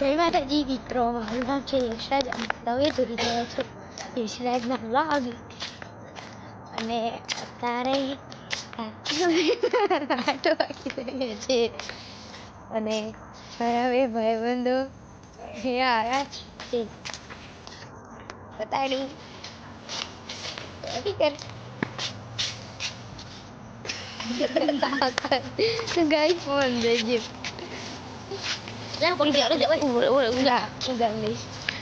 જય માતાજી મિત્રો મારું નામ છે યશરાજ અને તમે જોઈ રહ્યા છો યશરાજના વ્લોગ અને અત્યારે આટો અને મારા ભાઈબંધો એ આવ્યા છે. બતાડી. ગાઈ ફોન દેજે.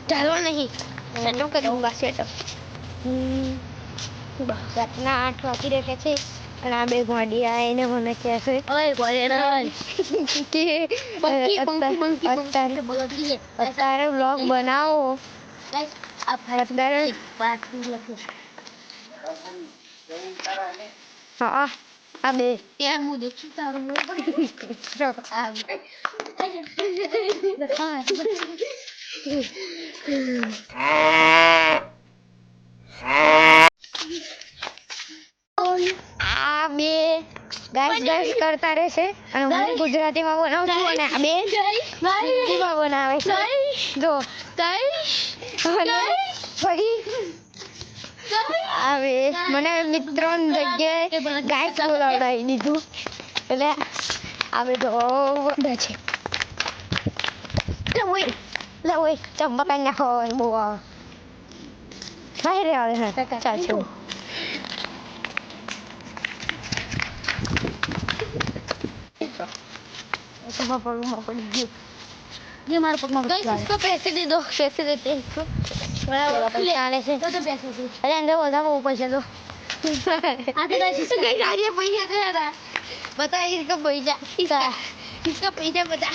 ચાલો નહીં. સેટો કरूंगा સેટો રાતના આઠ વાગી રહ્યા છે અને આ બે ગોડિયા એને મને કહે છે કે અત્યારે બ્લોગ બનાવો. અત્યારે હા આ બે. આ બે ગાઈસ ગાઈસ કરતા રહેશે અને હું ગુજરાતીમાં બનાવું છું અને આ બે હિન્દીમાં બનાવે છે. જો. અને ફરી આવે. મને મિત્રો જગ્યાએ ગાય બોલાવડાવી દીધું. એટલે આવે તો બધા છે. ui lẹ ui chồng bắt anh nhạc rồi bùa. Hết rồi hả trả chủ પગમાં પગમાં પડી ગયું જે મારા પગમાં પડી પેસે દીધો પેસે દીધી બરાબર ચાલે છે અરે અંદર વધારે બહુ પૈસા તો પૈસા કયા હતા બતા ઇસકા પૈસા ઇસકા પૈસા બતા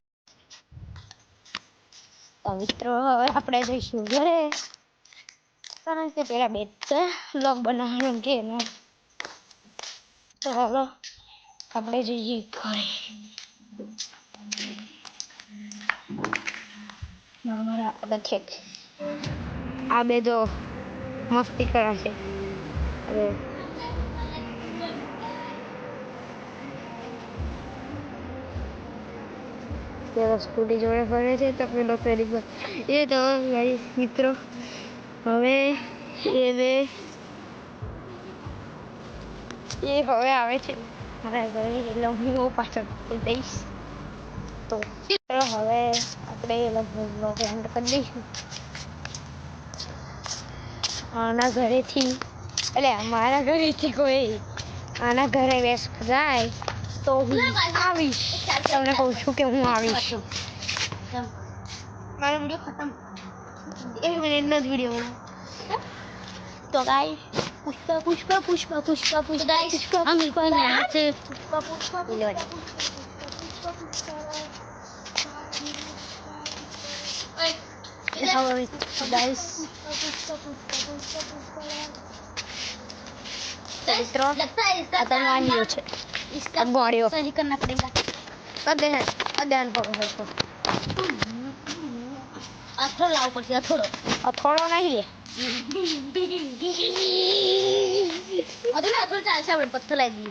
તો મિત્રો, હવે આપણે જઈશું ઘરે. કારણ કે પેલા બે લોક બનાવવાનું કે ને તો હવે આપણે જઈએ ઘરે. છે આ બે જો મસ્તી કરે છે. અરે પેલો સ્કૂટી જોડે ફરે છે તો પેલો ફેરી એ તો ગાઈસ મિત્રો, હવે એ બે એ હવે આવે છે. મારા ઘરે એટલે હું પાછળ દઈશ. તો ચલો હવે આપણે લગભગ બ્લોગ એન્ડ કરી દઈશું. આના ઘરેથી, એટલે મારા ઘરેથી કોઈ આના ઘરે બેસ જાય torres. Aves. É um negócio que é um aves. Mas eu vou ler no vídeo. Então, guys. Puxa, puxa, puxa, puxa, puxa, tá? puxa, puxa, puxa, puxa, puxa, puxa, puxa, Hello guys. Guys. Guys. Guys. Guys. Guys. Guys. Guys. इसका ગોળીઓ सही करना पड़ेगा કદે કદે પકડો છો अथरो लाओ पड़ेगा थोड़ो અથોડો નહીં લે अरे ना थोड़ा चाल से पत्थर ला दी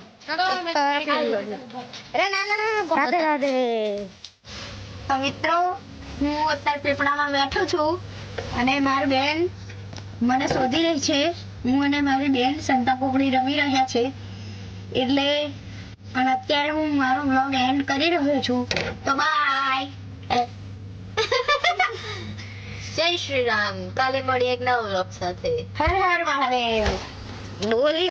અરે ના ના ના રાધે રાધે તો મિત્રો હું અત્યારે પીપળામાં બેઠો છું અને મારી બેન મને શોધી રહી છે હું અને મારી બેન સંતા કોકડી રમી રહ્યા છે એટલે અને અત્યારે હું મારો બ્લોગ એન્ડ કરી રહ્યો છું. તો બાય જય શ્રી રામ. કાલે મળીએ એક નવો બ્લોગ સાથે. હર હર મહાદેવ. બોલી